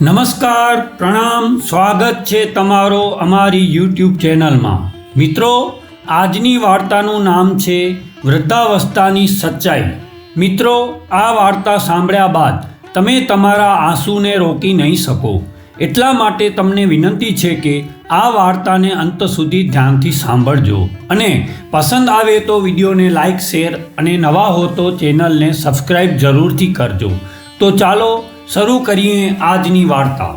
નમસ્કાર, પ્રણામ, સ્વાગત છે તમારો અમારી યુટ્યુબ ચેનલમાં. મિત્રો, આજની વાર્તાનું નામ છે વૃદ્ધાવસ્થાની સચ્ચાઈ. મિત્રો, આ વાર્તા સાંભળ્યા બાદ તમે તમારા આંસુને રોકી નહીં શકો. એટલા માટે તમને વિનંતી છે કે આ વાર્તાને અંત સુધી ધ્યાનથી સાંભળજો. અને પસંદ આવે તો વિડીયોને લાઇક શેર અને નવા હો તો ચેનલને સબસ્ક્રાઈબ જરૂરથી કરજો. તો ચાલો શરૂ કરીએ આજની વાર્તા.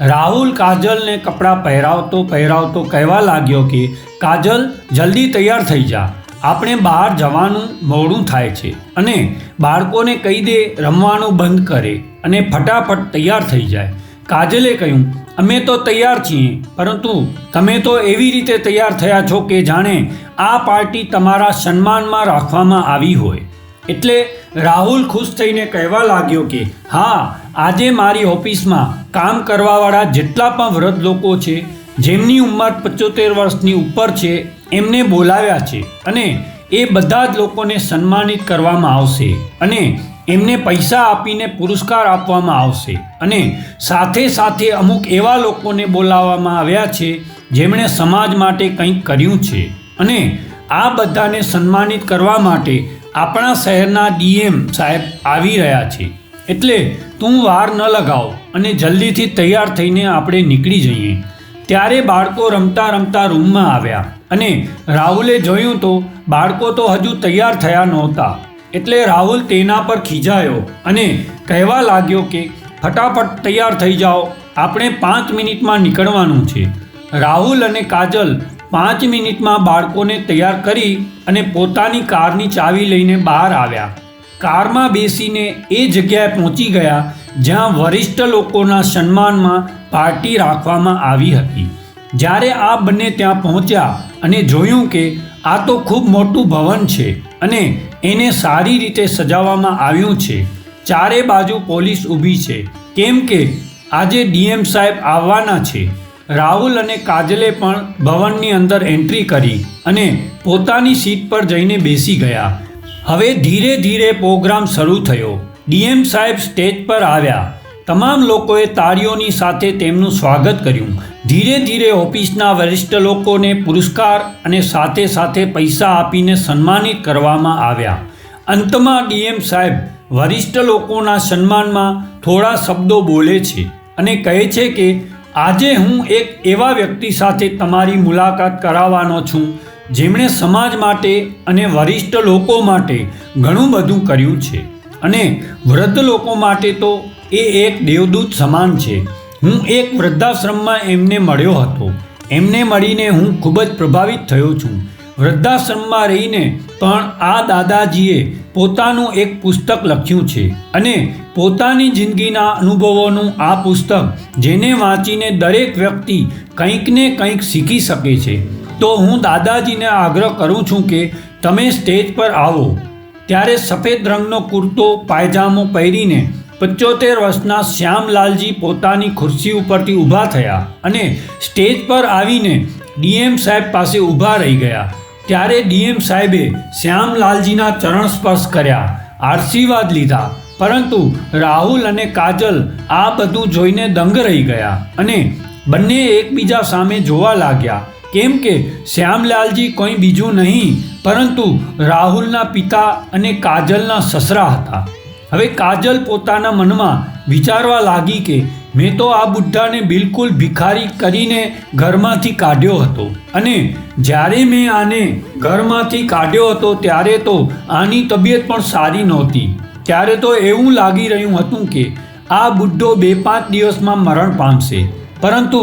રાહુલ કાજલને કપડાં પહેરાવતો પહેરાવતો કહેવા લાગ્યો કે, કાજલ, જલ્દી તૈયાર થઈ જા. આપણે બહાર જવાનું મોડું થાય છે. અને બાળકોને કહી દે રમવાનું બંધ કરે અને ફટાફટ તૈયાર થઈ જાય. કાજલે કહ્યું, અમે તો તૈયાર છીએ, પરંતુ તમે તો એવી રીતે તૈયાર થયા છો કે જાણે આ પાર્ટી તમારા સન્માનમાં રાખવામાં આવી હોય. એટલે રાહુલ ખુશ થઈને કહેવા લાગ્યો કે, હા, આજે મારી ઓફિસમાં કામ કરવાવાળા જેટલા પણ વૃદ્ધ લોકો છે, જેમની ઉંમર પચોતેર વર્ષની ઉપર છે, એમને બોલાવ્યા છે અને એ બધા જ લોકોને સન્માનિત કરવામાં આવશે અને એમને પૈસા આપીને પુરસ્કાર આપવામાં આવશે અને સાથે સાથે અમુક એવા લોકોને બોલાવવામાં આવ્યા છે, જેમણે સમાજ માટે કંઈક કર્યું છે. અને આ બધાને સન્માનિત કરવા માટે આપણા શહેરના ડીએમ સાહેબ આવી રહ્યા છે. એટલે તું વાર ન લગાવ અને જલ્દીથી તૈયાર થઈને આપણે નીકળી જઈએ. ત્યારે બાળકો રમતા રમતા રૂમમાં આવ્યા અને રાહુલે જોયું તો બાળકો તો હજુ તૈયાર થયા નહોતા. એટલે રાહુલ તેના પર ખીજાયો અને કહેવા લાગ્યો કે, ફટાફટ તૈયાર થઈ જાઓ, આપણે પાંચ મિનિટમાં નીકળવાનું છે. રાહુલ અને કાજલ પાંચ મિનિટમાં બાળકોને તૈયાર કરી અને પોતાની કારની ચાવી લઈને બહાર આવ્યા. કારમાં બેસીને એ જગ્યાએ પહોંચી ગયા જ્યાં વરિષ્ઠ લોકોના સન્માનમાં પાર્ટી રાખવામાં આવી હતી. જ્યારે આ બંને ત્યાં પહોંચ્યા અને જોયું કે આ તો ખૂબ મોટું ભવન છે અને એને સારી રીતે સજાવવામાં આવ્યું છે. ચારે બાજુ પોલીસ ઊભી છે. કેમ કે આજે ડીએમ સાહેબ આવવાના છે. રાહુલ અને કાજલે પણ ભવનની અંદર એન્ટ્રી કરી અને પોતાની સીટ પર જઈને બેસી ગયા. હવે ધીરે ધીરે પ્રોગ્રામ શરૂ થયો. ડીએમ સાહેબ સ્ટેજ પર આવ્યા. તમામ લોકોએ તાળીઓની સાથે તેમનું સ્વાગત કર્યું. ધીરે ધીરે ઓફિસના વરિષ્ઠ લોકોને પુરસ્કાર અને સાથે સાથે પૈસા આપીને સન્માનિત કરવામાં આવ્યા. અંતમાં ડીએમ સાહેબ વરિષ્ઠ લોકોના સન્માનમાં થોડા શબ્દો બોલે છે અને કહે છે કે આજે હું એક એવા વ્યક્તિ સાથે તમારી મુલાકાત કરાવવાનો છું, જેમણે સમાજ માટે અને વરિષ્ઠ લોકો માટે ઘણું બધું કર્યું છે. અને વૃદ્ધ લોકો માટે તો એ એક દેવદૂત સમાન છે. હું એક વૃદ્ધાશ્રમમાં એમને મળ્યો હતો. એમને મળીને હું ખૂબ જ પ્રભાવિત થયો છું. વૃદ્ધાશ્રમમાં રહીને પણ આ દાદાજીએ પોતાનું એક પુસ્તક લખ્યું છે અને પોતાની જિંદગીના અનુભવોનું આ પુસ્તક જેને વાંચીને દરેક વ્યક્તિ કંઈક ને કંઈક શીખી શકે છે. તો હું દાદાજીને આગ્રહ કરું છું કે તમે સ્ટેજ પર આવો. ત્યારે સફેદ રંગનો કુર્તો, પાયજામો પહેરીને પચોતેર વર્ષના શ્યામલાલજી પોતાની ખુરશી ઉપરથી ઊભા થયા અને સ્ટેજ પર આવીને ડીએમ સાહેબ પાસે ઊભા રહી ગયા. ત્યારે ડીએમ સાહેબે શ્યામલાલજીના ચરણ સ્પર્શ કર્યા, આશીર્વાદ લીધા. પરંતુ રાહુલ અને કાજલ આ બધું જોઈને દંગ રહી ગયા અને બંને એકબીજા સામે જોવા લાગ્યા. કેમ કે શ્યામલાલજી કોઈ બીજું નહીં, પરંતુ રાહુલના પિતા અને કાજલના સસરા હતા. હવે કાજલ પોતાના મનમાં વિચારવા લાગી કે મેં તો આ બુઢ્ઢાને બિલકુલ ભિખારી કરીને ઘરમાંથી કાઢ્યો હતો. અને જ્યારે મેં આને ઘરમાંથી કાઢ્યો હતો ત્યારે તો આની તબિયત પણ સારી નહોતી. ત્યારે તો એવું લાગી રહ્યું હતું કે આ બુઢ્ઢો બે પાંચ દિવસમાં મરણ પામશે. પરંતુ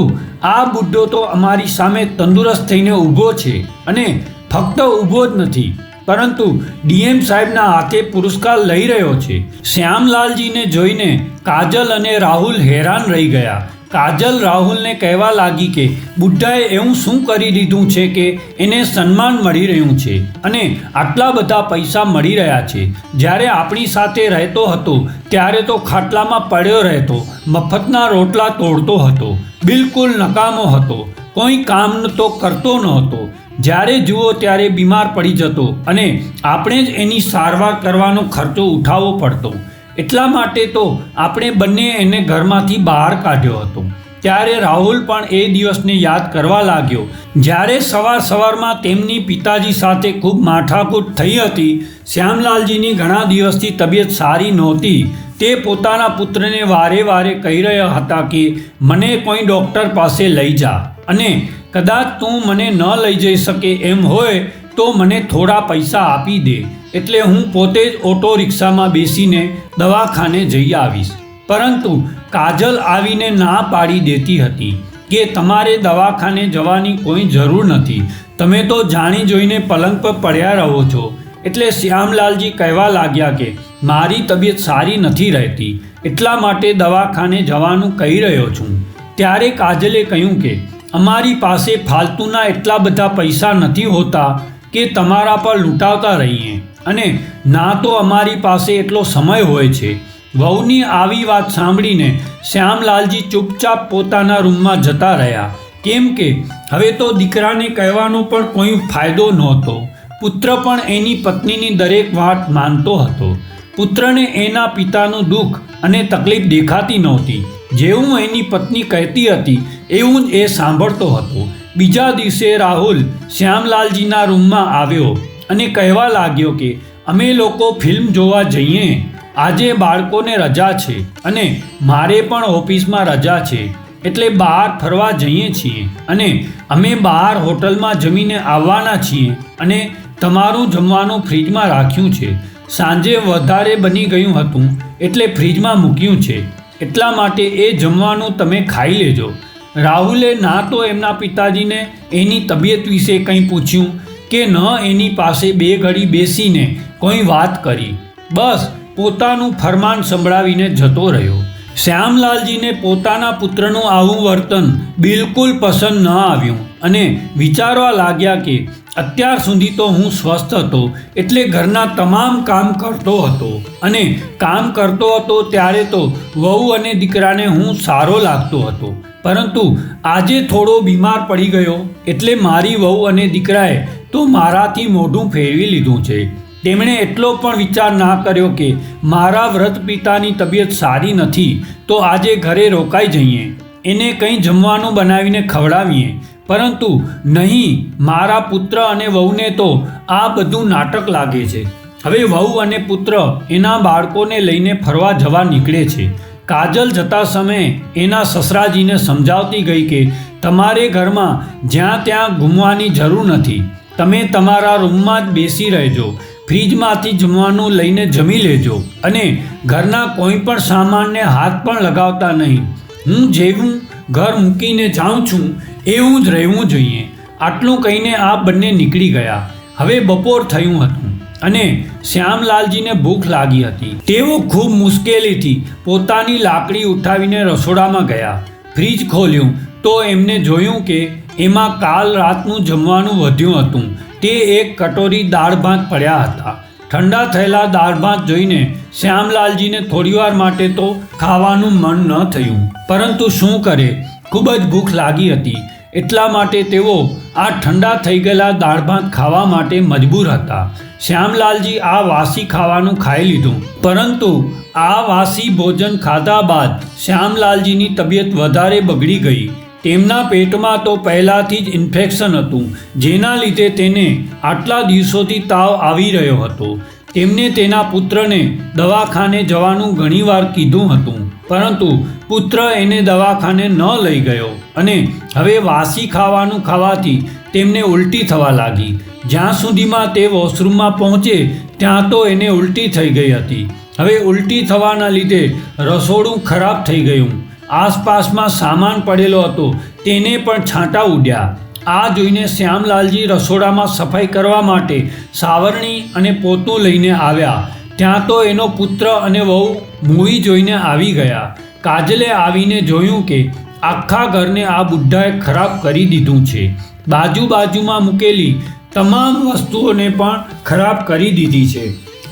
આ બુઢ્ઢો તો અમારી સામે તંદુરસ્ત થઈને ઊભો છે અને ફક્ત ઊભો જ નથી. પરંતુ ડીએમ સાહેબના હાથે પુરસ્કાર લઈ રહ્યો છે. શ્યામલાલજીને જોઈને કાજલ અને રાહુલ હેરાન રહી ગયા. કાજલ રાહુલને કહેવા લાગી કે બુદ્ધાએ એવું શું કરી દીધું છે કે એને સન્માન મળી રહ્યું છે અને આટલા બધા પૈસા મળી રહ્યા છે? જ્યારે આપણી સાથે રહેતો હતો, ત્યારે તો ખાટલામાં પડ્યો રહેતો, મફતના રોટલા તોડતો હતો, બિલકુલ નકામો હતો. કોઈ કામ તો કરતો નહોતો જ્યારે જુઓ ત્યારે બીમાર પડી જતો અને આપણે જ એની સારવાર કરવાનો ખર્ચો ઉઠાવવો પડતો. એટલા માટે તો આપણે બંને એને ઘરમાંથી બહાર કાઢ્યો હતો. ત્યારે રાહુલ પણ એ દિવસને યાદ કરવા લાગ્યો. જ્યારે સવાર સવારમાં તેમની પિતાજી સાથે ખૂબ માઠાકૂટ થઈ હતી, શ્યામલાલજીની ઘણા દિવસથી તબિયત સારી નહોતી. તે પોતાના પુત્રને વારે વારે કહી રહ્યા હતા કે, મને કોઈ ડૉક્ટર પાસે લઈ જા. અને કદાચ તું મને ન લઈ જઈ શકે એમ હોય તો મને થોડા પૈસા આપી દે. એટલે હું પોતે જ ઓટો રિક્ષામાં બેસીને દવાખાને જઈ આવીશ. પરંતુ કાજલ આવીને ના પાડી દેતી હતી કે તમારે દવાખાને જવાની કોઈ જરૂર નથી. તમે તો જાણી જોઈને પલંગ પર પડ્યા રહો છો. એટલે શ્યામલાલજી કહેવા લાગ્યા કે મારી તબિયત સારી નથી રહેતી. એટલા માટે દવાખાને જવાનું કહી રહ્યો છું. ત્યારે કાજલે કહ્યું કે અમારી પાસે ફાલતુના એટલા બધા પૈસા નથી હોતા કે તમારા પર લૂંટાવતા રહીએ. અને ના તો અમારી પાસે એટલો સમય હોય છે. વહુની આવી વાત સાંભળીને શ્યામલાલજી ચૂપચાપ પોતાના રૂમમાં જતા રહ્યા. કેમ કે હવે તો દીકરાને કહેવાનો પણ કોઈ ફાયદો નહોતો. પુત્ર પણ એની પત્નીની દરેક વાત માનતો હતો. પુત્રને એના પિતાનું દુઃખ અને તકલીફ દેખાતી નહોતી. જેવું એની પત્ની કહેતી હતી એવું એ સાંભળતો હતો. બીજા દિવસે રાહુલ શ્યામલાલજીના રૂમમાં આવ્યો અને કહેવા લાગ્યો કે, અમે લોકો ફિલ્મ જોવા જઈએ. આજે બાળકોને રજા છે અને મારે પણ ઓફિસમાં રજા છે. એટલે બહાર ફરવા જઈએ છીએ અને અમે બહાર હોટલમાં જમીને આવવાના છીએ અને તમારું જમવાનું ફ્રીજમાં રાખ્યું છે. સાંજે વધારે બની ગયું હતું એટલે ફ્રીજમાં મૂક્યું છે. એટલા માટે એ જમવાનું તમે ખાઈ લેજો. રાહુલે ના તો એમના પિતાજીને એની તબિયત વિશે કંઈ પૂછ્યું કે ન એની પાસે બે ઘડી બેસીને કોઈ વાત કરી. બસ પોતાનું ફરમાન સંભળાવીને જતો રહ્યો. શ્યામલાલજીને પોતાના પુત્રનું આવું વર્તન બિલકુલ પસંદ ન આવ્યું અને વિચારવા લાગ્યા કે અત્યાર સુધી તો હું સ્વસ્થ હતો એટલે ઘરના તમામ કામ કરતો હતો અને કામ કરતો હતો ત્યારે તો વહુ અને દીકરાને હું સારો લાગતો હતો. પરંતુ આજે થોડો બીમાર પડી ગયો એટલે મારી વહુ અને દીકરાએ તો મારાથી મોઢું ફેરવી લીધું છે. તેમણે એટલો પણ વિચાર ના કર્યો કે મારા વ્રત પિતાની તબિયત સારી નથી, તો આજે ઘરે રોકાઈ જઈએ. એને કંઈ જમવાનું બનાવીને ખવડાવીએ. પરંતુ નહીં, મારા પુત્ર અને વહુને તો આ બધું નાટક લાગે છે. હવે વહુ અને પુત્ર એના બાળકોને લઈને ફરવા જવા નીકળે છે. કાજલ જતા સમયે એના સસરાજીને સમજાવતી ગઈ કે તમારે ઘરમાં જ્યાં ત્યાં ઘૂમવાની જરૂર નથી. તમે તમારા રૂમમાં જ બેસી રહેજો. ફ્રીજમાંથી જમવાનું લઈને જમી લેજો. અને ઘરના કોઈ પણ સામાનને હાથ પણ લગાવતા નહીં. હું જેવું ઘર મૂકીને જાઉં છું, એવું જ રહેવું જોઈએ. આટલું કહીને આ બંને નીકળી ગયા. હવે બપોર થયું હતું. અને શ્યામલાલજીને ભૂખ લાગી હતી. તેઓ ખૂબ મુશ્કેલીથી પોતાની લાકડી ઉઠાવીને રસોડામાં ગયા. ફ્રીજ ખોલ્યું તો એમને જોયું કે એમાં કાલ રાતનું જમવાનું વધ્યું હતું. તે એક કટોરી દાળ ભાત પડ્યા હતા. ઠંડા થયેલા દાળ ભાત જોઈને શ્યામલાલજીને થોડીવાર માટે તો ખાવાનું મન ન થયું. પરંતુ શું કરે? ખૂબ જ ભૂખ લાગી હતી. એટલા માટે તેઓ આ ઠંડા થઈ ગયેલા દાળ ભાત ખાવા માટે મજબૂર હતા. શ્યામલાલજી આ વાસી ખાવાનું ખાઈ લીધું. પરંતુ આ વાસી ભોજન ખાધા બાદ શ્યામલાલજીની તબિયત વધારે બગડી ગઈ. તેમના પેટમાં તો પહેલાંથી જ ઇન્ફેક્શન હતું, જેના લીધે તેને આટલા દિવસોથી તાવ આવી રહ્યો હતો. તેમને તેના પુત્રને દવાખાને જવાનું ઘણીવાર કીધું હતું, પરંતુ પુત્ર એને દવાખાને ન લઈ ગયો. અને હવે વાસી ખાવાનું ખાવાથી તેમને ઉલટી થવા લાગી. જ્યાં સુધીમાં તે વોશરૂમમાં પહોંચે, ત્યાં તો એને ઉલટી થઈ ગઈ હતી. હવે ઉલટી થવાના લીધે રસોડું ખરાબ થઈ ગયું. આસપાસમાં સામાન પડેલો હતો, તેને પણ છાંટા ઉડ્યા. આ જોઈને શ્યામલાલજી રસોડામાં સફાઈ કરવા માટે સાવરણી અને પોતું લઈને આવ્યા. ત્યાં તો એનો પુત્ર અને વહુ મૂવી જોઈને આવી ગયા. કાજલે આવીને જોયું કે આખા ઘરને આ બુઢ્ઢાએ ખરાબ કરી દીધું છે. બાજુ બાજુમાં મૂકેલી તમામ વસ્તુઓને પણ ખરાબ કરી દીધી છે.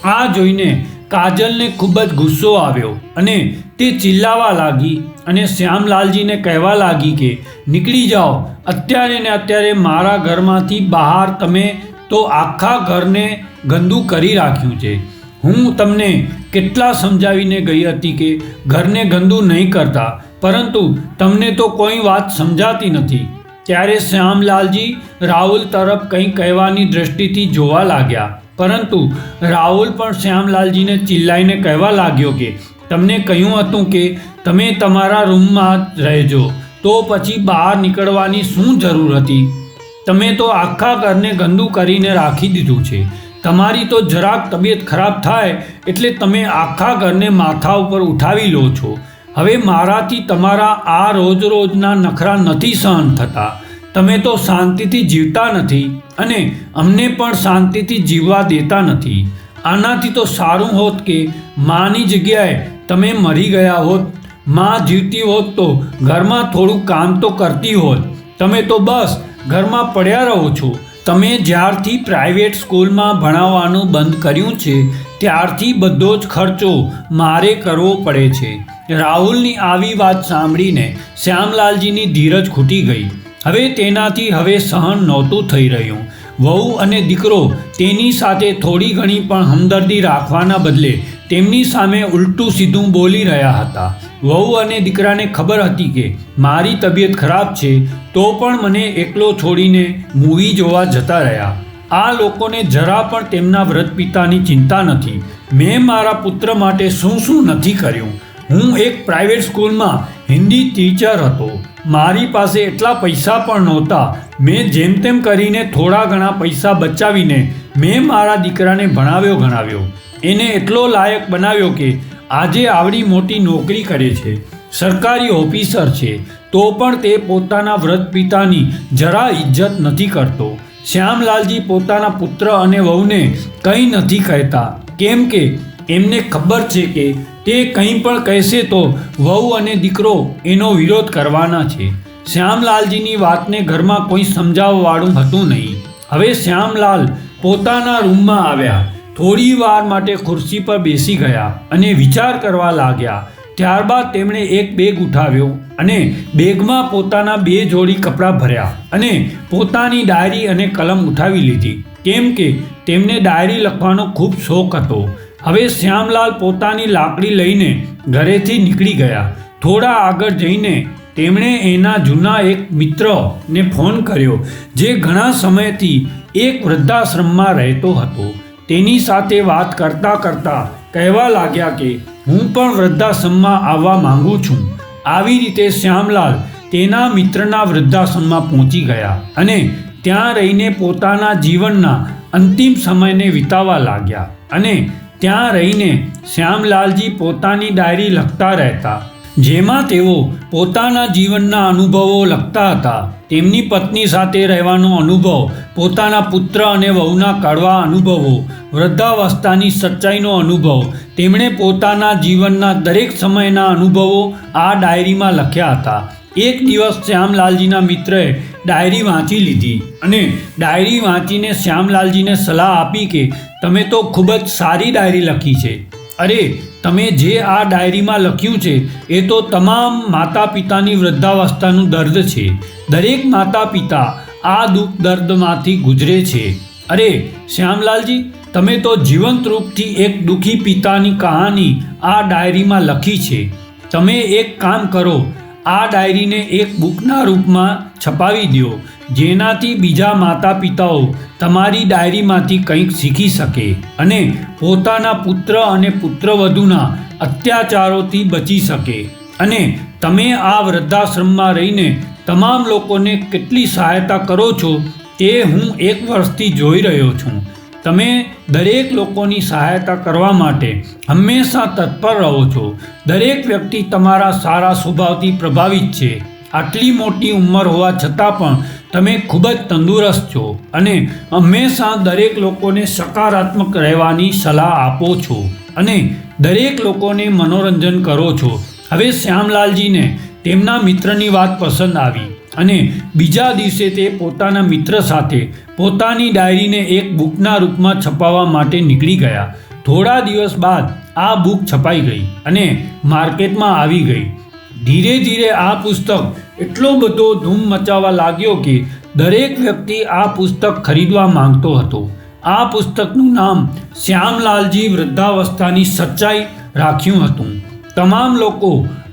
આ જોઈને કાજલને ખૂબ જ ગુસ્સો આવ્યો અને તે ચિલ્લાવા લાગી અને શ્યામલાલજીને કહેવા લાગી કે, નીકળી જાઓ. અત્યારે ને અત્યારે મારા ઘરમાંથી બહાર તમે તો આખા ઘરને ગંદુ કરી રાખ્યું છે. હું તમને કેટલા સમજાવીને ગઈ હતી કે ઘરને ગંદુ નહીં કરતા, પરંતુ તમને તો કોઈ વાત સમજાતી નથી. ત્યારે શ્યામલાલજી રાહુલ તરફ કંઈ કહેવાની દ્રષ્ટિથી જોવા લાગ્યા. પરંતુ રાહુલ પણ શ્યામલાલજીને ચિલ્લાઈને કહેવા લાગ્યો કે, તમને કહ્યું હતું કે તમે તમારા રૂમમાં રહેજો, તો પછી બહાર નીકળવાની શું જરૂર હતી? તમે તો આખા ઘરને ગંદુ કરીને રાખી દીધું છે. તમારી તો જરાક તબિયત ખરાબ થાય એટલે તમે આખા ઘરને માથા ઉપર ઉઠાવી લો છો. હવે મારાથી તમારા આ રોજ રોજના નખરા નથી સહન થતા. તમે તો શાંતિથી જીવતા નથી અને અમને પણ શાંતિથી જીવવા દેતા નથી. આનાથી તો સારું હોત કે માની જગ્યાએ તમે મરી ગયા હોત. માં જીવતી હોત તો ઘરમાં થોડું કામ તો કરતી હોત. તમે તો બસ ઘરમાં પડ્યા રહો છો. તમે જ્યારથી પ્રાઇવેટ સ્કૂલમાં ભણાવવાનું બંધ કર્યું છે, ત્યારથી બધો જ ખર્ચો મારે કરવો પડે છે. રાહુલની આવી વાત સાંભળીને શ્યામલાલજીની ધીરજ ખૂટી ગઈ. હવે તેનાથી હવે સહન નહોતું થઈ રહ્યું. વહુ અને દીકરો તેની સાથે થોડી ઘણી પણ હમદર્દી રાખવાના બદલે તેમની સામે ઉલટું સીધું બોલી રહ્યા હતા. વહુ અને દીકરાને ખબર હતી કે, મારી તબિયત ખરાબ છે, તો પણ મને એકલો છોડીને મૂવી જોવા જતા રહ્યા. આ લોકોને જરા પણ તેમના વ્રત પિતાની ચિંતા નથી. મેં મારા પુત્ર માટે શું શું નથી કર્યું. હું એક પ્રાઇવેટ સ્કૂલમાં હિન્દી ટીચર હતો. મારી પાસે એટલા પૈસા પણ નહોતા. મેં જેમ તેમ કરીને થોડા ઘણા પૈસા બચાવીને મેં મારા દીકરાને ભણાવ્યો ગણાવ્યો. એને એટલો લાયક બનાવ્યો કે આજે આવડી મોટી નોકરી કરે છે, સરકારી ઓફિસર છે, તો પણ તે પોતાના વ્રત પિતાની જરા ઇજ્જત નથી કરતો. શ્યામલાલજી પોતાના પુત્ર અને વહુને કંઈ નથી કહેતા, કેમ કે એમને ખબર છે કે તે કંઈ પણ કહેશે તો વહુ અને દીકરો એનો વિરોધ કરવાના છે. શ્યામલાલજીની વાતને ઘરમાં કોઈ સમજાવવાળું હતું નહીં. હવે શ્યામલાલ પોતાના રૂમમાં આવ્યા. થોડી વાર માટે ખુરશી પર બેસી ગયા અને વિચાર કરવા લાગ્યા. ત્યારબાદ તેમણે એક બેગ ઉઠાવ્યો અને બેગમાં પોતાના બે જોડી કપડાં ભર્યા અને પોતાની ડાયરી અને કલમ ઉઠાવી લીધી. કેમ કે તેમને ડાયરી લખવાનો ખૂબ શોખ હતો. હવે શ્યામલાલ પોતાની લાકડી લઈને ઘરેથી નીકળી ગયા. થોડા આગળ જઈને તેમણે એના જૂના એક મિત્રને ફોન કર્યો, જે ઘણા સમયથી એક વૃદ્ધાશ્રમમાં રહેતો હતો. તેની સાથે વાત કરતા કરતા કહેવા લાગ્યા કે હું પણ વૃદ્ધાશ્રમમાં આવવા માંગુ છું. આવી રીતે શ્યામલાલ તેના મિત્રના વૃદ્ધાશ્રમમાં પહોંચી ગયા અને ત્યાં રહીને પોતાના જીવનના અંતિમ સમયને વિતાવા લાગ્યા અને ત્યાં રહીને શ્યામલાલજી પોતાની ડાયરી લખતા રહેતા. જેમાં તેઓ પોતાના જીવનના અનુભવો લખતા હતા. તેમની પત્ની સાથે રહેવાનો અનુભવ પોતાના પુત્ર અને વહુના કડવા અનુભવો, વૃદ્ધાવસ્થાની સચ્ચાઈનો અનુભવ, તેમણે પોતાના જીવનના દરેક સમયના અનુભવો આ ડાયરીમાં લખ્યા હતા. એક દિવસ શ્યામલાલજીના મિત્રએ ડાયરી વાંચી લીધી અને ડાયરી વાંચીને શ્યામલાલજીને સલાહ આપી કે, તમે તો ખૂબ જ સારી ડાયરી લખી છે. અરે, તમે જે આ ડાયરીમાં લખ્યું છે, એ તો તમામ માતા પિતાની વૃદ્ધાવસ્થાનું દર્દ છે. દરેક માતા પિતા આ દુઃખ દર્દમાંથી ગુજરે છે. અરે, શ્યામલાલજી, તમે તો જીવંત રૂપથી એક દુઃખી પિતાની કહાની આ ડાયરીમાં લખી છે. તમે એક કામ કરો, આ ડાયરીને એક બુકના રૂપમાં છપાવી દો, જેનાથી બીજા માતા પિતાઓ તમારી ડાયરીમાંથી કંઈક શીખી શકે અને પોતાના પુત્ર અને પુત્રવધૂના અત્યાચારોથી બચી શકે. અને તમે આ વૃદ્ધાશ્રમમાં રહીને તમામ લોકોને કેટલી સહાયતા કરો છો તે હું એક વર્ષથી જોઈ રહ્યો છું. તમે દરેક લોકોની સહાયતા કરવા માટે હંમેશા તત્પર રહો છો. દરેક વ્યક્તિ તમારા સારા સ્વભાવથી પ્રભાવિત છે. આટલી મોટી ઉંમર હોવા છતાં પણ તમે ખૂબ જ તંદુરસ્ત છો અને હંમેશા દરેક લોકોને સકારાત્મક રહેવાની સલાહ આપો છો અને દરેક લોકોને મનોરંજન કરો છો. હવે શ્યામલાલજીને તેમના મિત્રની વાત પસંદ આવી અને બીજા દિવસે તે પોતાના મિત્ર સાથે પોતાની ડાયરીને એક બુકના રૂપમાં છપાવવા માટે નીકળી ગયા. થોડા દિવસ બાદ આ બુક છપાઈ ગઈ અને માર્કેટમાં આવી ગઈ. ધીરે ધીરે આ પુસ્તક એટલો બધો ધૂમ મચાવવા લાગ્યો કે દરેક વ્યક્તિ આ પુસ્તક ખરીદવા માંગતો હતો. આ પુસ્તકનું નામ શ્યામલાલજી વૃદ્ધાવસ્થાની સચ્ચાઈ રાખ્યું હતું. તમામ લોકો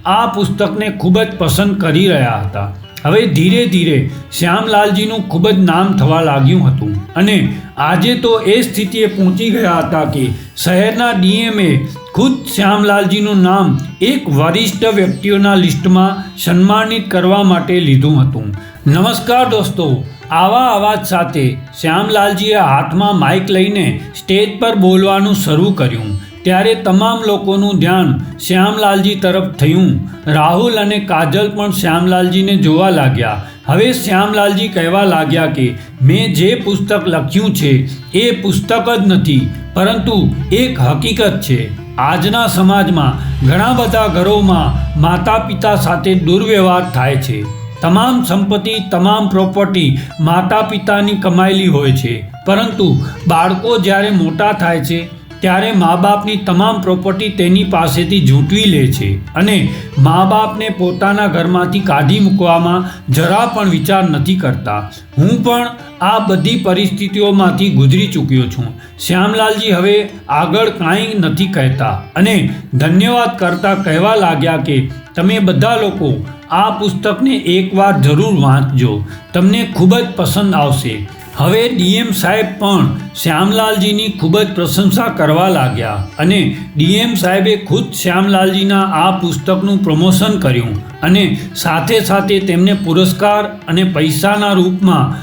આ પુસ્તકને ખૂબ જ પસંદ કરી રહ્યા હતા. હવે ધીરે ધીરે શ્યામલાલજીનું ખૂબ જ નામ થવા લાગ્યું હતું. અને આજે તો એ સ્થિતિએ પહોંચી ગયા હતા કે શહેરના ડીએમએ ખુદ શ્યામલાલજીનું નામ એક વરિષ્ઠ વ્યક્તિઓના લિસ્ટમાં સન્માનિત કરવા માટે લીધું હતું. નમસ્કાર દોસ્તો, આવા અવાજ સાથે શ્યામલાલજીએ હાથમાં માઇક લઈને સ્ટેજ પર બોલવાનું શરૂ કર્યું. ત્યારે તમામ લોકોનું ધ્યાન શ્યામલાલજી તરફ થયું. રાહુલ અને કાજલ પણ શ્યામલાલજીને જોવા લાગ્યા. હવે શ્યામલાલજી કહેવા લાગ્યા કે, મેં જે પુસ્તક લખ્યું છે, એ પુસ્તક જ નથી, પરંતુ એક હકીકત છે. આજના સમાજમાં ઘણા બધા ઘરોમાં માતા પિતા સાથે દુર્વ્યવહાર થાય છે. તમામ સંપત્તિ, તમામ પ્રોપર્ટી માતા પિતાની કમાયેલી હોય છે. પરંતુ બાળકો જ્યારે મોટા થાય છે ત્યારે મા બાપની તમામ પ્રોપર્ટી તેની પાસેથી ઝૂંટવી લે છે અને મા બાપને પોતાના ઘરમાંથી કાઢી મૂકવામાં જરા પણ વિચાર નથી કરતા. હું પણ આ બધી પરિસ્થિતિઓમાંથી ગુજરી ચૂક્યો છું. શ્યામલાલજી હવે આગળ કાંઈ નથી કહેતા અને ધન્યવાદ કરતા કહેવા લાગ્યા કે તમે બધા લોકો આ પુસ્તકને એકવાર જરૂર વાંચજો. તમને ખૂબ જ પસંદ આવશે. હવે ડીએમ સાહેબ પણ શ્યામલાલજીની ખૂબ જ પ્રશંસા કરવા લાગ્યા અને ડીએમ સાહેબે ખુદ શ્યામલાલજીના આ પુસ્તકનું પ્રમોશન કર્યું અને સાથે સાથે તેમને પુરસ્કાર અને પૈસાના રૂપમાં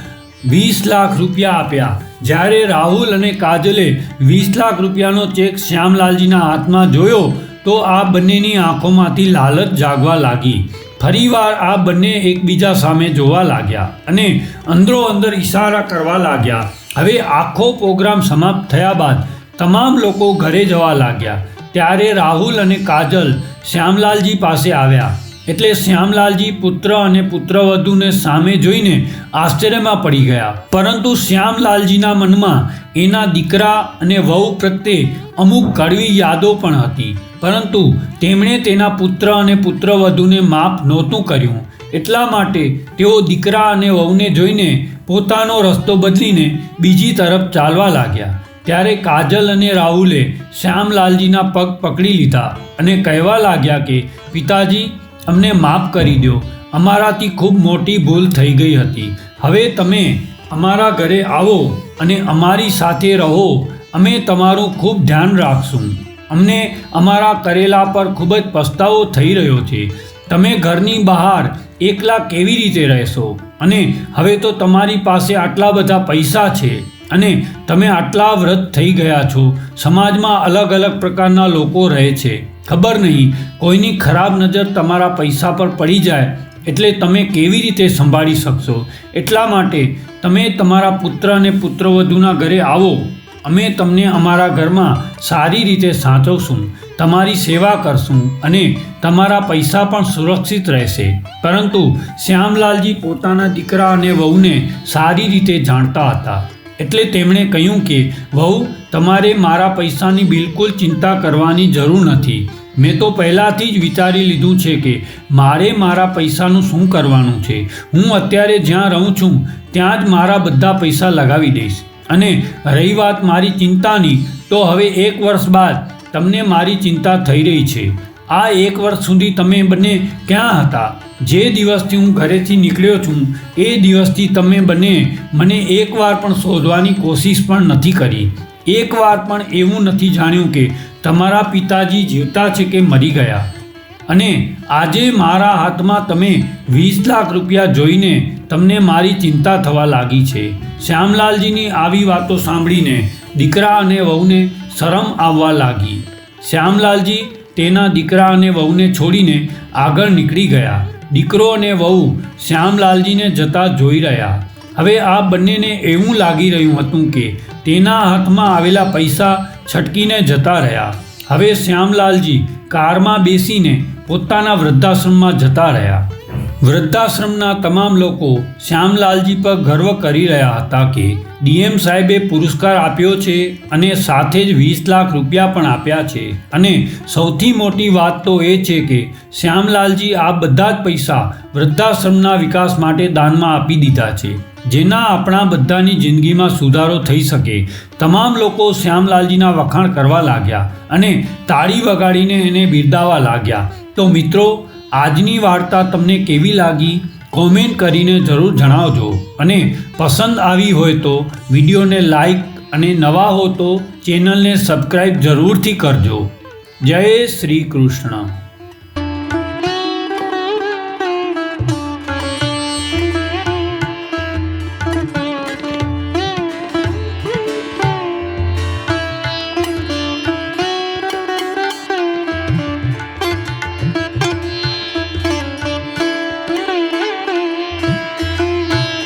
વીસ લાખ રૂપિયા આપ્યા. જ્યારે રાહુલ અને કાજલે વીસ લાખ રૂપિયાનો ચેક શ્યામલાલજીના હાથમાં જોયો, તો આ બંનેની આંખોમાંથી લાલચ જાગવા લાગી. ફરીવાર આ બંને એકબીજા સામે જોવા લાગ્યા અને અંદરો અંદર ઇશારા કરવા લાગ્યા. હવે આખો પ્રોગ્રામ સમાપ્ત થયા બાદ તમામ લોકો ઘરે જવા લાગ્યા. ત્યારે રાહુલ અને કાજલ શ્યામલાલજી પાસે આવ્યા. એટલે શ્યામલાલજી પુત્ર અને પુત્રવધુને સામે જોઈને આશ્ચર્યમાં પડી ગયા. પરંતુ શ્યામલાલજીના મનમાં એના દીકરા અને વહુ પ્રત્યે અમુક કડવી યાદો પણ હતી. પરંતુ તેમણે તેના પુત્ર અને પુત્રવધુને માફ નહોતું કર્યું. એટલા માટે તેઓ દીકરા અને વહુને જોઈને પોતાનો રસ્તો બદલીને બીજી તરફ ચાલવા લાગ્યા. ત્યારે કાજલ અને રાહુલે શ્યામલાલજીના પગ પકડી લીધા અને કહેવા લાગ્યા કે, પિતાજી, અમને માફ કરી દો. અમારાથી ખૂબ મોટી ભૂલ થઈ ગઈ હતી. હવે તમે અમારા ઘરે આવો અને અમારી સાથે રહો. અમે તમારું ખૂબ ધ્યાન રાખશું. અમને અમારા કરેલા પર ખૂબ જ પસ્તાવો થઈ રહ્યો છે. તમે ઘરની બહાર એકલા કેવી રીતે રહેશો? અને હવે તો તમારી પાસે આટલા બધા પૈસા છે. અને તમે આટલા વ્રત થઈ ગયા છો. સમાજમાં અલગ અલગ પ્રકારના લોકો રહે છે. ખબર નહીં, કોઈની ખરાબ નજર તમારા પૈસા પર પડી જાય એટલે તમે કેવી રીતે સંભાળી શકશો? એટલા માટે તમે તમારા પુત્ર અને પુત્રવધુના ઘરે આવો. અમે તમને અમારા ઘરમાં સારી રીતે સાચવશું, તમારી સેવા કરશું અને તમારા પૈસા પણ સુરક્ષિત રહેશે. પરંતુ શ્યામલાલજી પોતાના દીકરા અને વહુને સારી રીતે જાણતા હતા. એટલે તેમણે કહ્યું કે, વહુ, તમારે મારા પૈસાની બિલકુલ ચિંતા કરવાની જરૂર નથી. મેં તો પહેલાંથી જ વિચારી લીધું છે કે, મારે મારા પૈસાનું શું કરવાનું છે? હું અત્યારે જ્યાં રહું છું, ત્યાં જ મારા બધા પૈસા લગાવી દઈશ. અને રહી વાત મારી ચિંતાની, તો હવે એક વર્ષ બાદ તમને મારી ચિંતા થઈ રહી છે. આ એક વર્ષ સુધી તમે બંને ક્યાં હતા? જે દિવસથી હું ઘરેથી નીકળ્યો છું, એ દિવસથી તમે બંને મને એકવાર પણ શોધવાની કોશિશ પણ નથી કરી. એકવાર પણ એવું નથી જાણ્યું કે તમારા પિતાજી જીવતા છે કે મરી ગયા. અને આજે મારા હાથમાં તમે વીસ લાખ રૂપિયા જોઈને તમને મારી ચિંતા થવા લાગી છે. શ્યામલાલજીની આવી વાતો સાંભળીને દીકરા અને વહુને શરમ આવવા લાગી. શ્યામલાલજી તેના દીકરા અને વહુને છોડીને આગળ નીકળી ગયા. દીકરો અને વહુ શ્યામલાલજીને જતા જોઈ રહ્યા. હવે આ બંનેને એવું લાગી રહ્યું હતું કે તેના હાથમાં આવેલા પૈસા છટકીને જતા રહ્યા. હવે શ્યામલાલજી કારમાં બેસીને પોતાના વૃદ્ધાશ્રમમાં જતા રહ્યા. વૃદ્ધાશ્રમના તમામ લોકો શ્યામલાલજી પર ગર્વ કરી રહ્યા હતા કે ડીએમ સાહેબે પુરસ્કાર આપ્યો છે અને સાથે જ વીસ લાખ રૂપિયા પણ આપ્યા છે. અને સૌથી મોટી વાત તો એ છે કે શ્યામલાલજી આ બધા જ પૈસા વૃદ્ધાશ્રમના વિકાસ માટે દાનમાં આપી દીધા છે. જેના આપણા બધાની જિંદગીમાં સુધારો થઈ શકે. તમામ લોકો શ્યામલાલજીના વખાણ કરવા લાગ્યા અને તાળી વગાડીને એને બિરદાવા લાગ્યા. તો મિત્રો આજની વાર્તા તમને કેવી લાગી? કોમેન્ટ કરીને જરૂર જણાવજો. અને પસંદ આવી હોય તો વિડીયોને લાઈક અને નવા હો તો ચેનલને સબસ્ક્રાઈબ જરૂરથી કરજો. જય શ્રી કૃષ્ણ.